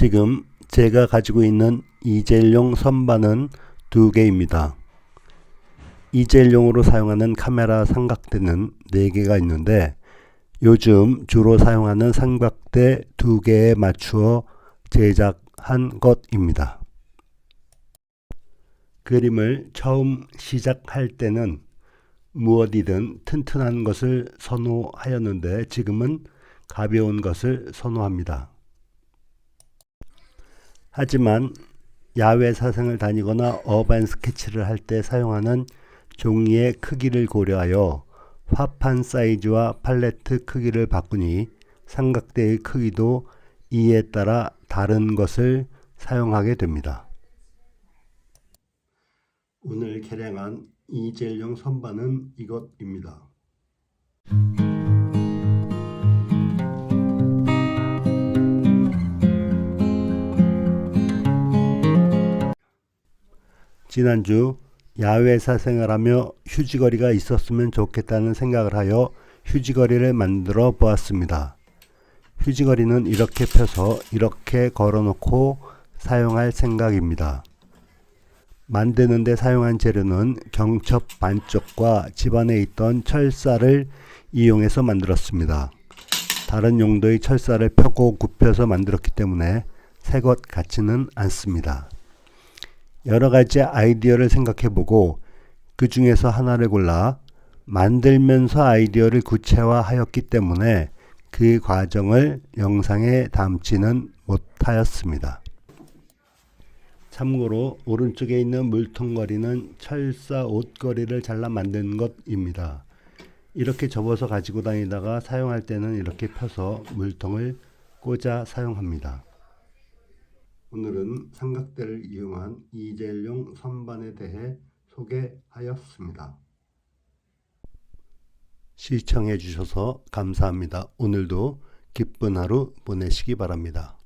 지금 제가 가지고 있는 이젤용 선반은 두 개입니다. 이젤용으로 사용하는 카메라 삼각대는 네 개가 있는데 요즘 주로 사용하는 삼각대 두 개에 맞추어 제작한 것입니다. 그림을 처음 시작할 때는 무엇이든 튼튼한 것을 선호하였는데 지금은 가벼운 것을 선호합니다. 하지만 야외 사생을 다니거나 어반 스케치를 할 때 사용하는 종이의 크기를 고려하여 화판 사이즈와 팔레트 크기를 바꾸니 삼각대의 크기도 이에 따라 다른 것을 사용하게 됩니다. 오늘 개량한 이젤용 선반은 이것입니다. 지난주 야외사 생활하며 휴지거리가 있었으면 좋겠다는 생각을 하여 휴지거리를 만들어 보았습니다. 휴지거리는 이렇게 펴서 이렇게 걸어놓고 사용할 생각입니다. 만드는데 사용한 재료는 경첩 반쪽과 집안에 있던 철사를 이용해서 만들었습니다. 다른 용도의 철사를 펴고 굽혀서 만들었기 때문에 새것 같지는 않습니다. 여러 가지 아이디어를 생각해 보고 그 중에서 하나를 골라 만들면서 아이디어를 구체화하였기 때문에 그 과정을 영상에 담지는 못하였습니다. 참고로 오른쪽에 있는 물통거리는 철사 옷걸이를 잘라 만든 것입니다. 이렇게 접어서 가지고 다니다가 사용할 때는 이렇게 펴서 물통을 꽂아 사용합니다. 오늘은 삼각대를 이용한 이젤용 선반에 대해 소개하였습니다. 시청해 주셔서 감사합니다. 오늘도 기쁜 하루 보내시기 바랍니다.